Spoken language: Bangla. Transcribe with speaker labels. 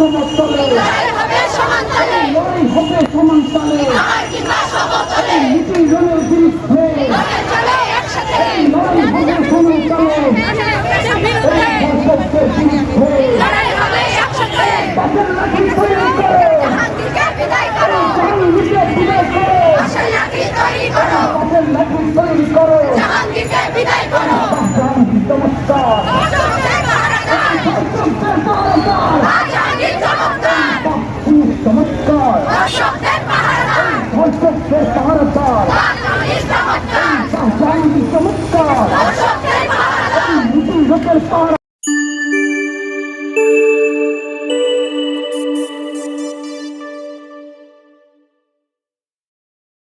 Speaker 1: সমতলে
Speaker 2: লড়াই হবে সমান তালে
Speaker 1: লড়াই হবে সমান তালে
Speaker 2: কিংবা সমতলে।
Speaker 1: নিপীড়নের বিরুদ্ধে
Speaker 2: লড়ে চলে একসাথে।
Speaker 1: লড়াই হবে সমান তালে
Speaker 2: দেশের বিরুদ্ধে
Speaker 1: ধর্ষকদের বিরুদ্ধে
Speaker 2: লড়াই হবে একসাথে।
Speaker 1: বাপের লাঠি তৈরি করো।
Speaker 2: জাহাঙ্গীরকে বিদায় করো।
Speaker 1: জাহাঙ্গীরকে বিদায় করো।
Speaker 2: আসল লাঠি তৈরি করো।
Speaker 1: বাপের লাঠি তৈরি করো
Speaker 2: জাহাঙ্গীরকে বিদায় করো
Speaker 1: জাহাঙ্গীর চমৎকার
Speaker 2: ধর্ষকদের পাহারাদার
Speaker 1: ধর্ষকদের পাহারাদার
Speaker 2: জাহাঙ্গীর চমৎকার
Speaker 1: বাপু চমৎকার
Speaker 2: অশোকের পাহারাদার চমৎকার
Speaker 1: নিপীড়কের পাহারা